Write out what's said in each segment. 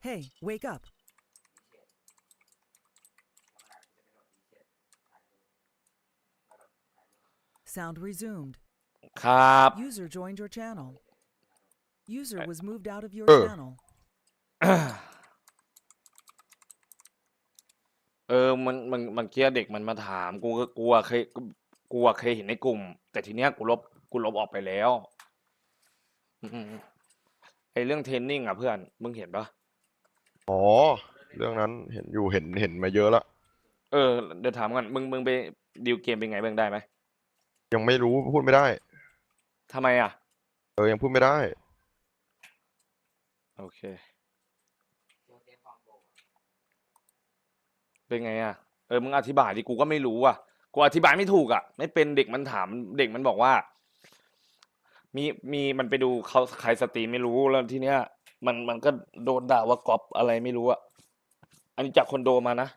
Hey, wake up. Sound resumed. ครับ User joined your channel. User was moved out of your Uh. channel. เออ มัน มัน มันเกี้ยเด็กมันมาถาม กูก็กลัวเคยกลัวเคยเห็นในกลุ่ม แต่ทีเนี้ยกูลบ กูลบออกไปแล้วอืมไอเรื่องเทรนนิ่งอะเพื่อน มึงเห็นปะ อ๋อ เรื่องนั้นเห็นอยู่เห็นเห็นมาเยอะละ เออ เดี๋ยวถามก่อนมึงมึงไปดิวเกมเป็นไงบ้างได้ไหมยังไม่รู้พูดไม่ได้ ทำไมอะ เออ ยังพูดไม่ได้ โอเค เป็นไงอะ เออ มึงอธิบายดิ กูก็ไม่รู้อะ กูอธิบายไม่ถูกอะ ไม่เป็นเด็กมันถาม เด็กมันบอกว่า มี มี มันไปดูเขาใครสตรีมไม่รู้แล้วทีเนี้ย มันมันก็โดนด่าว่าก๊อปอะไรไม่รู้อะอันนี้จากคนโดมานะ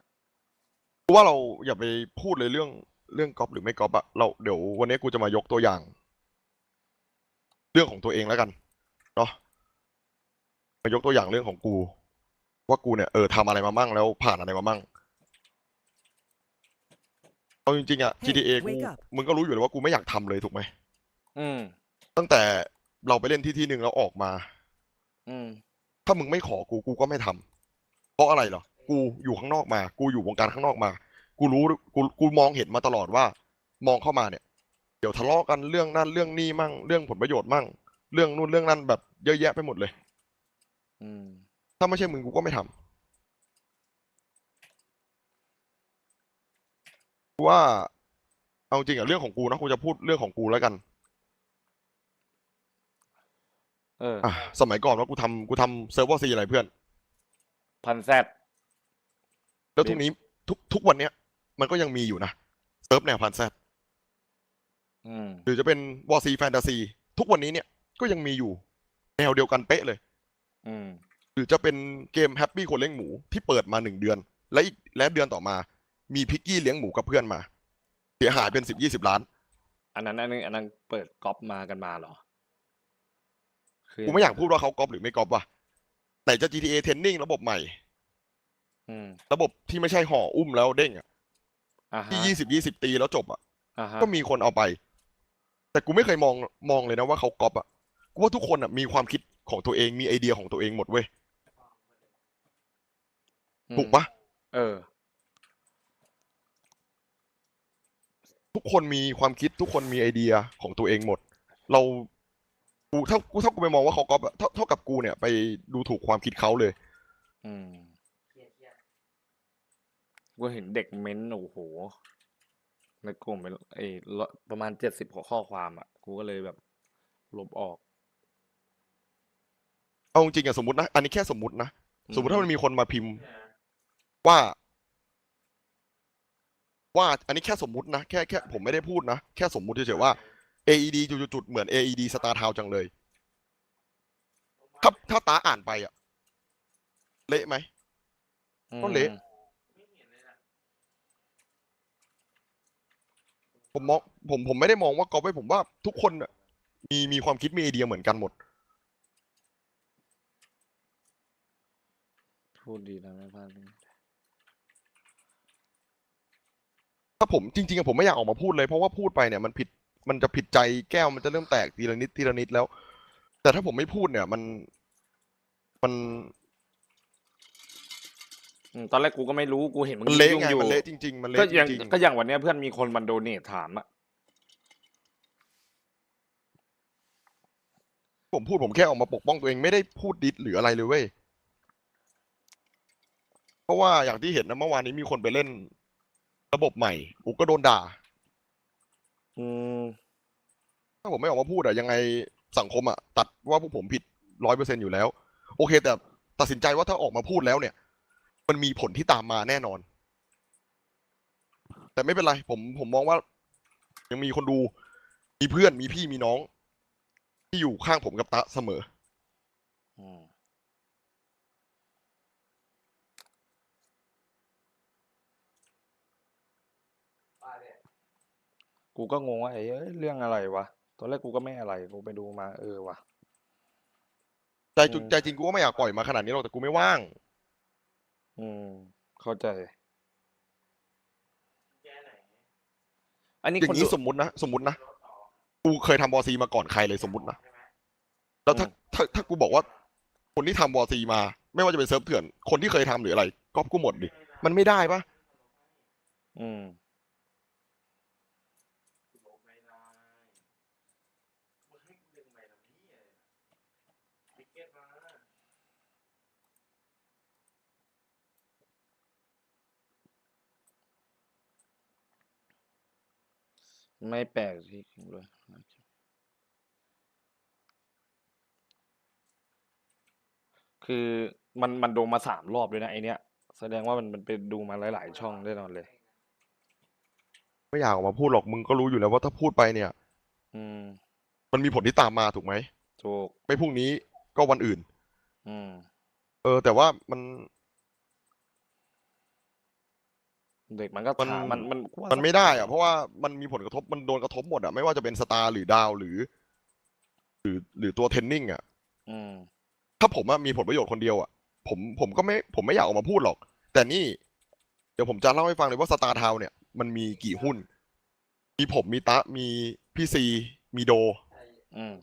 ว่าเราอย่าไปพูดเลยเรื่องเรื่องก๊อปหรือไม่ก๊อปอะเราเดี๋ยววันนี้กูจะมายกตัวอย่าง เรื่องของตัวเองแล้วกันเนาะมายกตัวอย่างเรื่องของกู ว่ากูเนี่ยเออทำอะไรมามั่งแล้วผ่านอะไรมามั่งเอาจริงๆอะ Hey, GTA กู wake up มึงก็รู้อยู่แล้วว่ากูไม่อยากทำเลยถูกไหมอืมตั้งแต่เราไปเล่นที่ที่หนึ่งแล้วออกมา อืม ถ้ามึงไม่ขอกูกูก็ไม่ทำเพราะอะไรเหรอ กูอยู่ข้างนอกมา กูอยู่วงการข้างนอกมา กูรู้กูกูมองเห็นมาตลอดว่า มองเข้ามาเนี่ย เดี๋ยวทะเลาะกันเรื่องนั่นเรื่องนี้มั่ง เรื่องผลประโยชน์มั่ง เรื่องนู่นเรื่องนั้นแบบเยอะแยะไปหมดเลย อืม ถ้าไม่ใช่มึงกูก็ไม่ทำกูว่าเอาจริงอะเรื่องของกูนะกูจะพูดเรื่องของกูแล้วกัน เอออะสมัยก่อนว่ากูทำกูทำเซิร์ฟเวอร์ซีอะไรเพื่อน พันแซด แล้วทุกนี้ทุกทุกวันเนี้ย มันก็ยังมีอยู่นะเซิร์ฟแนวพันแซดอืม หรือจะเป็นวอร์ซีแฟนตาซีทุกวันนี้เนี่ยก็ยังมีอยู่ แนวเดียวกันเป๊ะเลย อืม หรือจะเป็นเกมแฮปปี้คนเลี้ยงหมูที่เปิดมาหนึ่งเดือน และอีกและเดือนต่อมา มีพิกกี้เลี้ยงหมูกับเพื่อนมา เสียหายเป็นสิบยี่สิบล้าน อันนั้นอันนั้นอันนั้นเปิดก๊อปมากันมาเหรอ คืกูไม่อยากพูดว่าเขาก๊อปหรือไม่ก๊อปว่ะไหนจะ GTA Training ระบบใหม่ อืมระบบที่ไม่ใช่ห่ออุ้มแล้วเด้งอะอ่าฮะที่ยี่สิบยี่สิบตีแล้วจบอะอ่าฮะก็มีคนเอาไป แต่กูไม่เคยมองมองเลยนะว่าเขาก๊อปอะกูว่าทุกคนอะมีความคิดของตัวเองมีไอเดียของตัวเองหมดเว้ยอืมถูกปะเออ ทุกคนมีความคิดทุกคนมีไอเดียของตัวเองหมด เรา กูถ้ากูถ้ากูไปมองว่าเขาก๊อปอะเท่าเท่ากับกูเนี่ยไปดูถูกความคิดเขาเลย อืมกูเห็นเด็กเม้นต์โอ้โหในกลุ่มเป็นไอ้ละประมาณเจ็ดสิบข้อความอะ กูก็เลยแบบลบออก เอาจริงๆอะสมมตินะ อันนี้แค่สมมตินะอืมสมมติถ้ามันมีคนมาพิมพ์ ว่า ว่า อันนี้แค่สมมตินะ แค่แค่ผมไม่ได้พูดนะ แค่สมมุติเฉยๆว่า AED จุดๆๆเหมือน AED Star Town จังเลย ถ้าถ้าตาอ่านไปอะเละไหมก็เละอืมผมมองผมผมไม่ได้มองว่าก๊อปไว้ผมว่าทุกคนน่ะมีมีความคิดมีไอเดียเหมือนกันหมด พูดดีนะไม่พลาดเลยถ้าผมจริงๆอะผมไม่อยากออกมาพูดเลยเพราะว่าพูดไปเนี่ยมันผิด มันจะผิดใจแก้วมันจะเริ่มแตกทีละนิดทีละนิดแล้ว แต่ถ้าผมไม่พูดเนี่ย มันมันอืมตอนแรกกูก็ไม่รู้กูเห็นมึงมันเละยุ่งไงอยู่มันเละจริง ๆ มันก็เละจอย่างริงก็อย่างวันเนี้ยเพื่อนมีคนมันโดเนทถามอะๆผมพูดผมแค่ออกมาปกป้องตัวเองไม่ได้พูดดิสหรืออะไรเลยเว้ยเพราะว่าอย่างที่เห็นนะเมื่อวานนี้มีคนไปเล่น ระบบใหม่กูก็โดนด่า อืมถ้าผมไม่ออกมาพูดอะยังไงสังคมอะตัดว่าพวกผมผิดร้อยเปอร์เซ็นอยู่แล้ว โอเค แต่ตัดสินใจว่าถ้าออกมาพูดแล้วเนี่ย มันมีผลที่ตามมาแน่นอน แต่ไม่เป็นไร ผมผมมองว่า ยังมีคนดู มีเพื่อนมีพี่มีน้อง ที่อยู่ข้างผมกับตะเสมอ อืม กูก็งงว่าไอ้เอ้ยเรื่องอะไรวะ ตอนแรกกูก็ไม่อะไร กูไปดูมาเออวะใจจุอืมใจจริงกูก็ไม่อยากปล่อยมาขนาดนี้หรอกแต่กูไม่ว่าง อืม เข้าใจ อันนี้อย่าคนงนี้ดูสมมตินะสมมตินะกูเคยทำวอซีมาก่อนใครเลยสมมตินะแล้วถ้าอืมถ้าถ้ากูบอกว่า คนที่ทำวอซีมา ไม่ว่าจะเป็นเซิร์ฟเถื่อนคนที่เคยทำหรืออะไรก๊อปกูหมดดิมันไม่ได้ปะอืม ไม่แปลกที่ด้วยคือมันมันดูมาสามรอบเลยนะไอเนี้ย แสดงว่ามันมันไปดูมาหลาย ๆ ช่องแน่นอนเลย ไม่อยากออกมาพูดหรอกมึงก็รู้อยู่แล้วว่าถ้าพูดไปเนี่ย อืม มันมีผลที่ตามมาถูกไหมถูกไม่พรุ่งนี้ก็วันอื่น อืม เออ แต่ว่ามัน เด็กมันก็มัน ถามมันมันกูว่ามันไม่ได้อะเพราะว่ามันมีผลกระทบมันโดนกระทบหมดอะไม่ว่าจะเป็นสตาร์หรือดาวหรือ หรือหรือตัวเทนนิ่งอะอืมถ้าผมอะมีผลประโยชน์คนเดียวอะผมผมก็ไม่ผมไม่อยากออกมาพูดหรอก แต่นี่ เดี๋ยวผมจะเล่าให้ฟังเลยว่าสตาร์ทาวเนี่ยมันมีกี่หุ้น มีผมมีตะมีพี่ซีมีโด อืม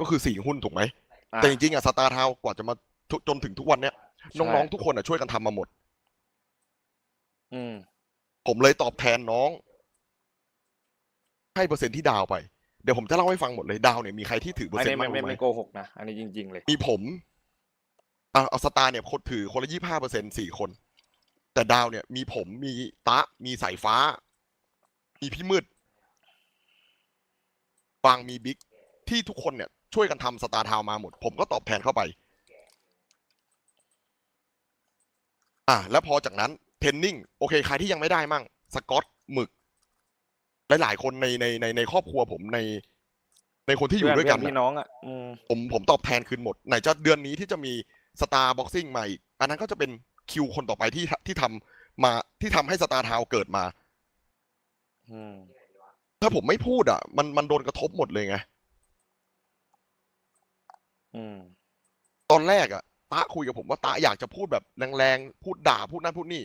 ก็คือสี่หุ้นถูกไหม อะ แต่จริงๆอะสตาร์ทาวกว่าจะมาทุจนถึงทุกวันเนี้ยใช่ น้องๆทุกคนอะช่วยกันทำมาหมด อืม ผมเลยตอบแทนน้อง ให้เปอร์เซ็นต์ที่ดาวไป เดี๋ยวผมจะเล่าให้ฟังหมดเลยดาวเนี่ยมีใครที่ถือเปอร์อันเซ็นนี้ต์ไม่มากไม่รู้ไหม ไม่โกหกนะ อันนี้จริง ๆ เลย มีผมอะเอาสตาร์เนี่ยคนถือคนละยี่ห้าเปอร์เซ็นสี่คน แต่ดาวเนี่ย มีผมมีตะ มีสายฟ้า มีพี่มืดบางมีบิ๊กที่ทุกคนเนี่ย ช่วยกันทำสตาร์ทาวมาหมด ผมก็ตอบแทนเข้าไป อะแล้วพอจากนั้น เทนนิ่งโอเคใครที่ยังไม่ได้มั่งสกอตหมึกหลายๆคนในในในในครอบครัวผมใน ในคนที่อยู่ด้วยกันเพื่น่ะพี่น้องอะอืมผมผมตอบแทนคืนหมด ไหนจะเดือนนี้ที่จะมีสตาร์บ็อกซิ่งมาอีกอันนั้นก็จะเป็นคิวคนต่อไปที่ที่ทำมาที่ทำให้สตาร์ทาวเกิดมาอืมถ้าผมไม่พูดอะ มันมันโดนกระทบหมดเลยไงอืมตอนแรกอะตาคุยกับผมว่าตาอยากจะพูดแบบแรงๆพูดด่าพูดนั่นพูดนี่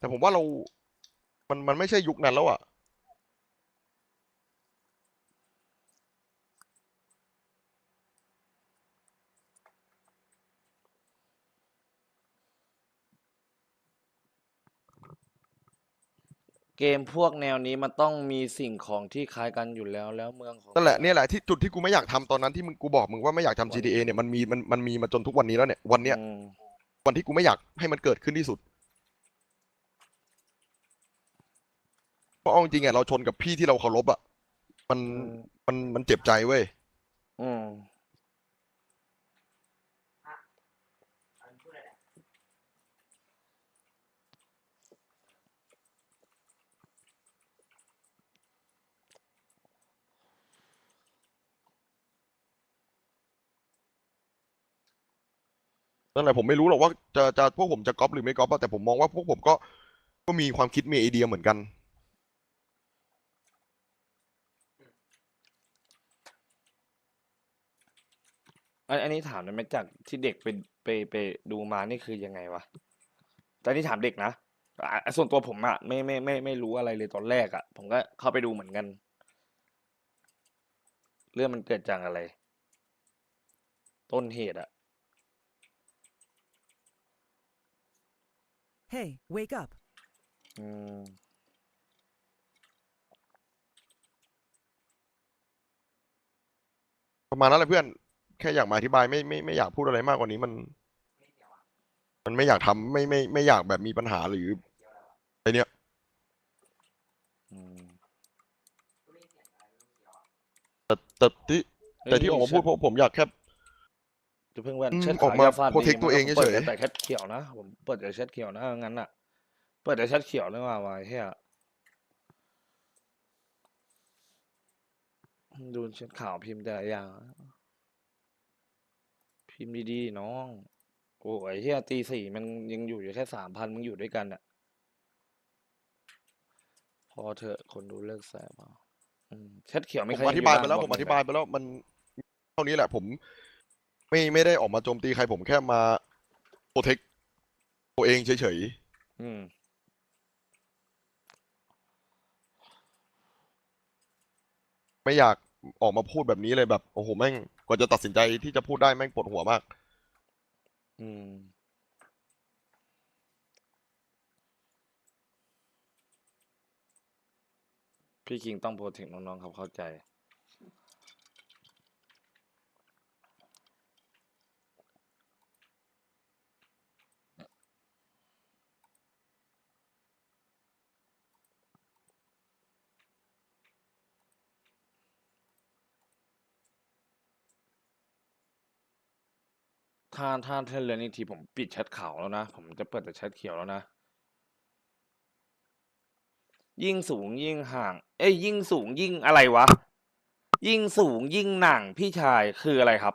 แต่ผมว่าเรา มันมันไม่ใช่ยุคนั้นแล้วอะเกมพวกแนวนี้มันต้องมีสิ่งของที่คล้ายกันอยู่แล้วแล้วเมืองของนั่นแหละเนี่ยแหละที่จุดที่กูไม่อยากทำตอนนั้นที่มึงกูบอกมึงว่าไม่อยากทำ GTA เนี่ยมันมีมันมันมีมาจนทุกวันนี้แล้วเนี่ยวันเนี้ยอืม วันที่กูไม่อยากให้มันเกิดขึ้นที่สุด เพราะเอาจริงๆอะเราชนกับพี่ที่เราเคารพอะมันมันมันเจ็บใจเว้ยอืม นั่นแหละผมไม่รู้หรอกว่าจะจะพวกผมจะก๊อปหรือไม่ก๊อปอะแต่ผมมองว่าพวกผมก็ก็มีความคิดมีไอเดียเหมือนกัน อันอันนี้ถามได้ไหมจากที่เด็กไปไปไปดูมานี่คือยังไงวะแต่นี่ถามเด็กนะอะส่วนตัวผมอะไม่ไม่ไม่ไม่รู้อะไรเลยตอนแรกอะผมก็เข้าไปดูเหมือนกัน เรื่องมันเกิดจากอะไร ต้นเหตุอะ Hey, wake up. อืม ประมาณนั้นแหละเพื่อน แค่อยากมาอธิบายไม่ไม่ไม่อยากพูดอะไรมากกว่านี้มัน มันไม่อยากทำไม่ไม่ไม่อยากแบบมีปัญหาหรือไอเนี้ยอืมแต่แต่ที่ แต่ที่ออกมาพูดเพราะผมอยากแค่ จะเพิ่งแว่นอืมเช็ดออกขาวมายาฟาด protect ดีตัวเองมันก็เปิดเฉยๆแต่แชทเขียวนะผมเปิดแต่แชทเขียวนะงั้นอะเปิดแต่แชทเขียวเลยว่าวายเฮียดูแชทข่าวพิมพ์แต่ละอย่าง พิมพ์ดีๆน้อง โอ้ยเฮียตีสี่มันยังอยู่อยู่แค่สามพันมึงอยู่ด้วยกันอะพอเถอะคนดูเลิกแสบเอาอืมแชทเขียวผไม่มเคยอธิบายไปแล้วผมอธิบายยไปแล้วมันเท่านี้แหละ ผม ไม่ไม่ได้ออกมาโจมตีใครผมแค่มาโปรเทคตัวเองเฉยอืม ๆไม่อยากออกมาพูดแบบนี้เลยแบบ โอ้โหแม่งก ว่าจะตัดสินใจที่จะพูดได้แม่งปวดหัวมาก อืม พี่คิงต้องโปรเทคน้องๆครับเข้าใจ ถ้าถ้าถ้าเรื่องนี้ทีผมปิดแชทขาวแล้วนะ ผมจะเปิดแต่แชทเขียวแล้วนะ ยิ่งสูงยิ่งห่าง เอ้ยยิ่งสูงยิ่งอะไรวะ ยิ่งสูงยิ่งหนังพี่ชายคืออะไรครับ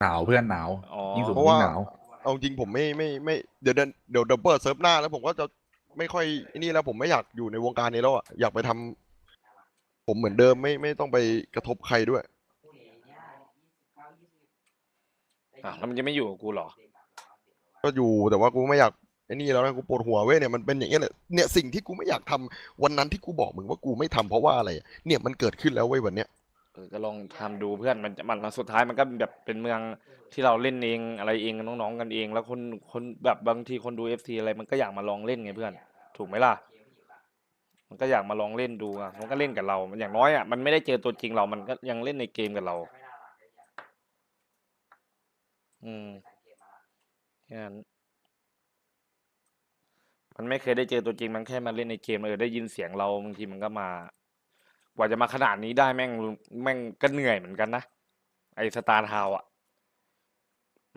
หนาวเพื่อนหนาวอ๋อ ยิ่งสูงเพราะยิ่ว่างหนาว เอาจริงผมไม่ไม่ไม่เดี๋ยวเดี๋ยวเดี๋ยวเดี๋ยวเปิดเซิร์ฟหน้าแล้วผมก็จะไม่ค่อยไอ้นี่แล้วผมไม่อยากอยู่ในวงการนี้แล้วอะอยากไปทำผมเหมือนเดิมไม่ไม่ต้องไปกระทบใครด้วย อะแล้วมันจะไม่อยู่กับกูเหรอ ก็อยู่แต่ว่ากูไม่อยากไอ้นี่แล้วนะกูปวดหัวเว้ยเนี่ยมันเป็นอย่างเงี้ยเนี่ยเนี่ยสิ่งที่กูไม่อยากทำวันนั้นที่กูบอกมึงว่ากูไม่ทำเพราะว่าอะไรเนี่ยมันเกิดขึ้นแล้วเว้ยวันเนี้ยเออก็ลองทำดูเพื่อนมันจะมันมันสุดท้ายมันก็แบบเป็นเมืองที่เราเล่นเองอะไรเองน้องๆกันเอง แล้วคนคนแบบบางทีคนดูเอฟซีอะไรมันก็อยากมาลองเล่นไงเพื่อน ถูกไหมล่ะ มันก็อยากมาลองเล่นดูอะมันก็เล่นกับเรามันอย่างน้อยอะมันไม่ได้เจอตัวจริงเรามันก็ยังเล่นในเกมกับเรา อืมแค่นั้นมันไม่เคยได้เจอตัวจริงมันแค่มาเล่นในเกมเออได้ยินเสียงเราบางทีมันก็มา กว่าจะมาขนาดนี้ได้แม่งแม่งก็เหนื่อยเหมือนกันนะไอ้สตาร์ทาวอะ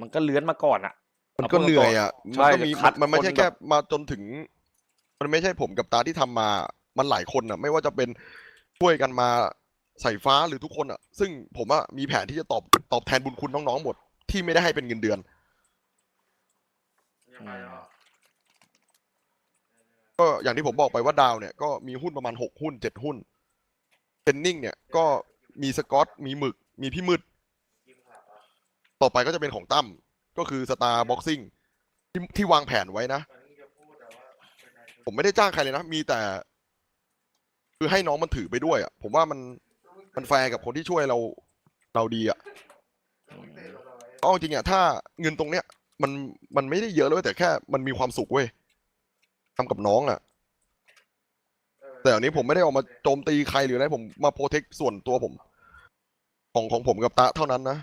มันก็เลื้อนมาก่อนอะ มันก็เหนื่อยอะใช่มันก็มีคัดมันมันไม่ใช่คนแบบแค่มาจนถึง มันไม่ใช่ผมกับตาที่ทำมา มันหลายคนอะ ไม่ว่าจะเป็นช่วยกันมาใส่ฟ้าหรือทุกคนอะ ซึ่งผมอะมีแผนที่จะตอบตอบแทนบุญคุณน้องๆหมด ที่ไม่ได้ให้เป็นเงินเดือนอืมก็อย่างที่ผมบอกไปว่าดาวเนี่ยก็มีหุ้นประมาณหกหุ้นเจ็ดหุ้นเทนนิ่งเนี่ยก็มีสกอตมีหมึก มีพี่มืด ต่อไปก็จะเป็นของตั้มก็คือสตาร์บ็อกซิ่งที่ที่วางแผนไว้นะ ผมไม่ได้จ้างใครเลยนะ มีแต่ คือให้น้องมันถือไปด้วยอะ ผมว่ามันมันแฟร์กับคนที่ช่วยเราเราดีอะอืม เอาจริงๆอะถ้าเงินตรงเนี้ยมันมันไม่ได้เยอะเลยแต่แค่มันมีความสุขเว้ยทำกับน้องอะแต่อันนี้ผมไม่ได้ออกมาโจมตีใครหรืออะไรผมมาโปรเทคส่วนตัวผม ของของผมกับตะเท่านั้นนะ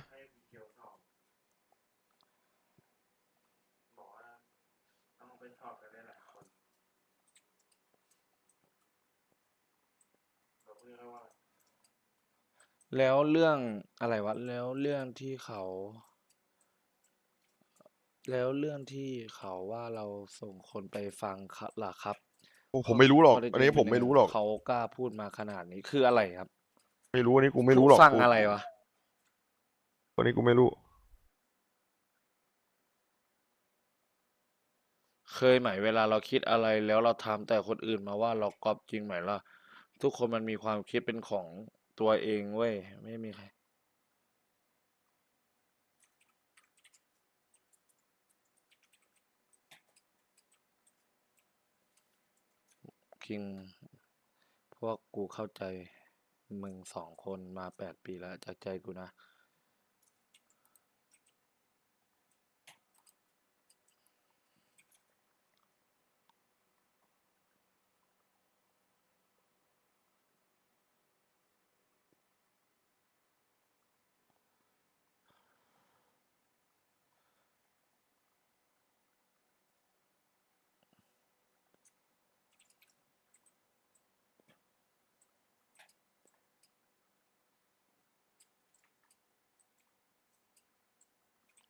แล้วเรื่องอะไรวะ แล้วเรื่องที่เขา แล้วเรื่องที่เขาว่าเราส่งคนไปฟังครับล่ะครับโอ้ผมไม่รู้หรอกข้เท็จอันนี้จงผมเป็ไม่ยังงรู้หรอก เขากล้าพูดมาขนาดนี้คืออะไรครับไม่รู้อันนี้กูไม่รู้หรอกฟังกูอะไรวะ อันนี้กูไม่รู้ เคยไหมเวลาเราคิดอะไรแล้วเราทำแต่คนอื่นมาว่าเราก๊อปจริงไหมล่ะ ทุกคนมันมีความคิดเป็นของตัวเองเว้ยไม่มีใคร ริง พวกกูเข้าใจมึงสองคนมาแปดปีแล้วจากใจกูนะ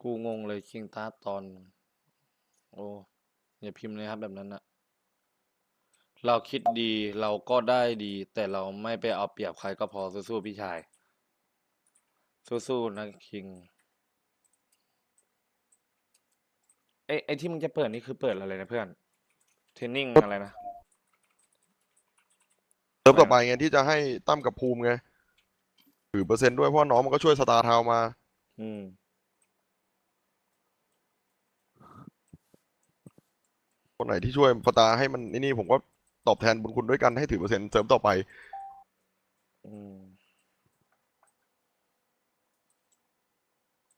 กูงงเลยคิงตาตอน โอ้อย่าพิมพ์เลยครับแบบนั้นนะเราคิดดีเราก็ได้ดี แต่เราไม่ไปเอาเปรียบใครก็พอสู้ๆพี่ชาย สู้ๆนะคิงไอ้ไอ้ที่มึงจะเปิดนี่คือเปิดอะไรนะเพื่อนเทรนนิ่งอะไรนะเติมต่อไปไงที่จะให้ตั้มกับภูมิไงถือเปอร์เซ็นต์ด้วยเพราะว่าน้องมันก็ช่วยสตาร์ทาวน์มา อืม คนไหนที่ช่วยสตาร์ให้มันไอ้นี่ผมก็ตอบแทนบุญคุณด้วยกันให้ถือเปอร์เซ็นต์เสริมต่อไป อืม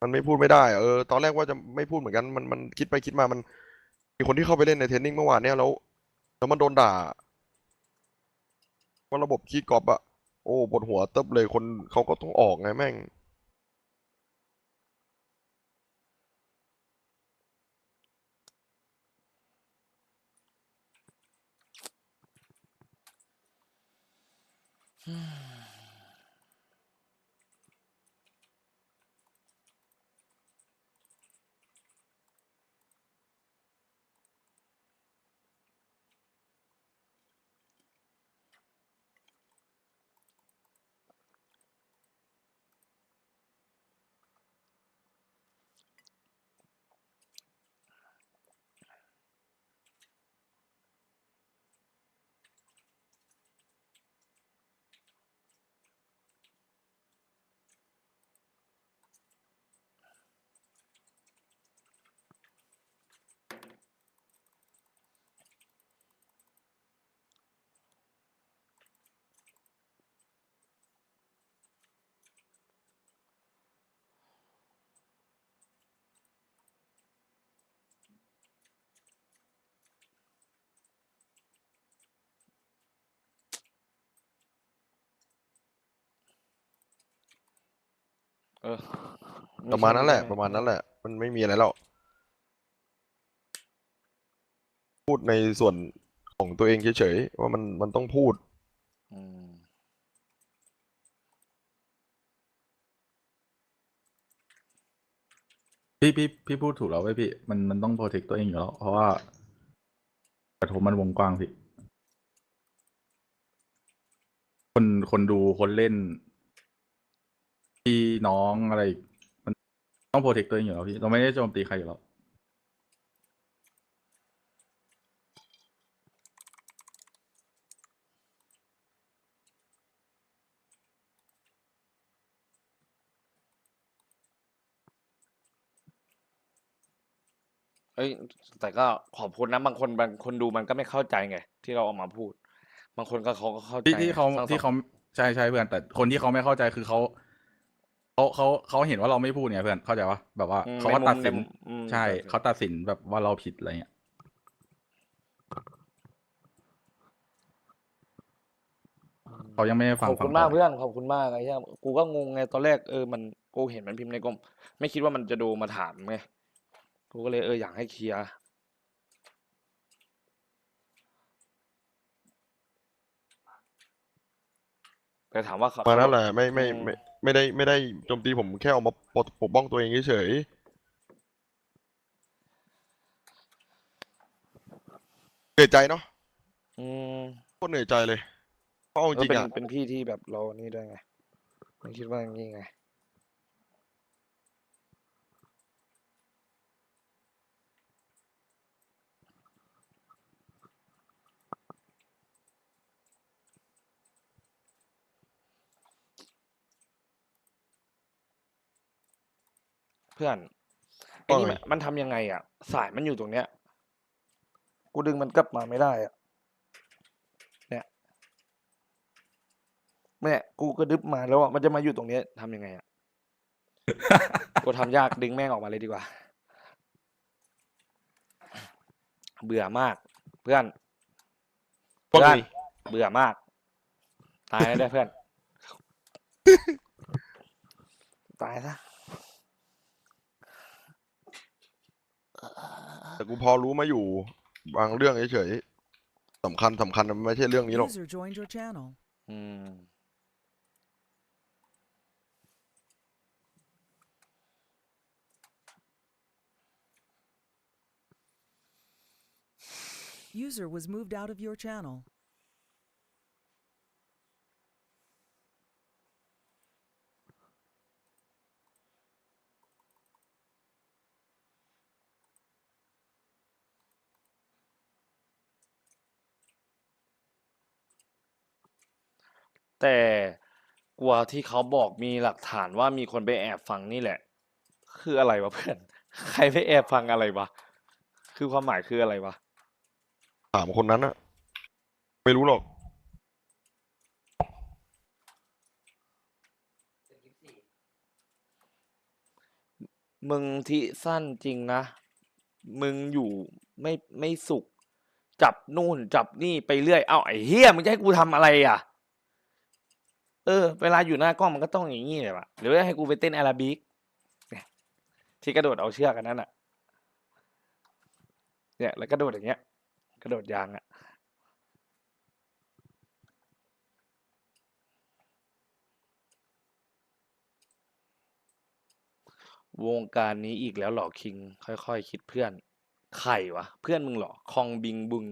มันไม่พูดไม่ได้อะเออตอนแรกว่าจะไม่พูดเหมือนกันมันมันคิดไปคิดมามัน มีคนที่เข้าไปเล่นในเทรนนิ่งเมื่อวานเนี่ยแล้วแล้วมันโดนด่าว่าระบบคีย์กรอบอะโอ้ปวดหัวเติบเลยคนเขาก็ต้องออกไงแม่ง Hmm. เออประมาณนั้นแหละ ประมาณนั้นแหละ มันไม่มีอะไรแล้ว พูดในส่วนของตัวเองเฉยๆว่ามันมันต้องพูด อืมพี่พี่พี่พูดถูกแล้วเว้ยพี่ มันมันต้องโปรเทคตัวเองอยู่แล้ว เพราะว่ากระทบมันวงกว้างพี่ คนคนดูคนเล่น พี่น้องอะไรอีกมันต้องโปรเทคตัวเองอยู่แล้วพี่เราไม่ได้โจมตีใครอยู่แล้วเอ้ยแต่ก็ขอบคุณนะบางคนบางคนดูมันก็ไม่เข้าใจไง ที่เราเออกมาพูด บางคนก็เขาก็เข้าใจที่ที่เขาทั้งสอง ที่เขาใช่ใช่เพื่อนแต่คนที่เขาไม่เข้าใจคือเขา เขาเขาเขาเห็นว่าเราไม่พูดเนี่ยเพื่อนเข้าใจปะแบบว่าอืมเขาก็ในมุมตัดสินในมุมอืมใช่ตัดสินเขาตัดสินแบบว่าเราผิดอะไรเงี้ยเขายังไม่ได้ฟังขอบคุณฝั่งมากเราเพื่อนขอบคุณมากไอ้เหี้ยกูก็งงไงตอนแรกเออมันกูเห็นมันพิมพ์ในกลุ่มไม่คิดว่ามันจะดูมาถามไงกูก็เลยเอออยากให้เคลียร์แต่ถามว่าเขามานั่นแหละไม่ไม่อืมไม่ ไม่ได้ไม่ได้โจมตีผมแค่เอามาปกปกป้องตัวเองเฉยๆเหนื่อยใจเนาะอืมโคตรเหนื่อยใจเลยเพราะเอาจเออริงเป็นๆอะ เป็นพี่ที่แบบเรานี่ด้วยไงไม่คิดว่าอย่างนี้ไง เพื่อนไอ้นี่มันมันทำยังไงอะ สายมันอยู่ตรงเนี้ย กูดึงมันกลับมาไม่ได้อะ เนี่ยเนี่ยกูก็ดึบมาแล้วอะมันจะมาอยู่ตรงเนี้ยทำยังไงอะ กูทำยากดึงแม่งออกมาเลยดีกว่า เบื่อมาก เพื่อนเพราะเพื่อนไงเบื่อมาก ตายแล้วได้เพื่อน ตายซะ แต่กูพอรู้มาอยู่บางเรื่องเฉยๆสำคัญสำคัญมันไม่ใช่เรื่องนี้หรอก User joined your channel. อืม User was moved out of your channel. แต่กกลัวที่เขาบอกมีหลักฐานว่ามีคนไปแอบฟังนี่แหละ คืออะไรวะเพื่อน ใครไปแอบฟังอะไรวะ คือความหมายคืออะไรวะ ถามคนนั้นอะไม่รู้หรอก มึงที่สั้นจริงนะ มึงอยู่ไม่ไม่สุข จับนู่นจับนี่ไปเรื่อย เอ้าไอ้เฮียมึงจะให้กูทำอะไรอะ เออ เวลาอยู่หน้ากล้องมันก็ต้องอย่างนี้เลยวะหรือว่าให้กูไปเต้นแอโรบิกเนี่ยที่กระโดดเอาเชือกกันนั่นอะ เนี่ยแล้วกระโดดอย่างเงี้ย กระโดดยางอะวงการนี้อีกแล้วหรอคิง ค่อยๆคิดเพื่อน ใครวะ เพื่อนมึงหรอ คองบิงบุง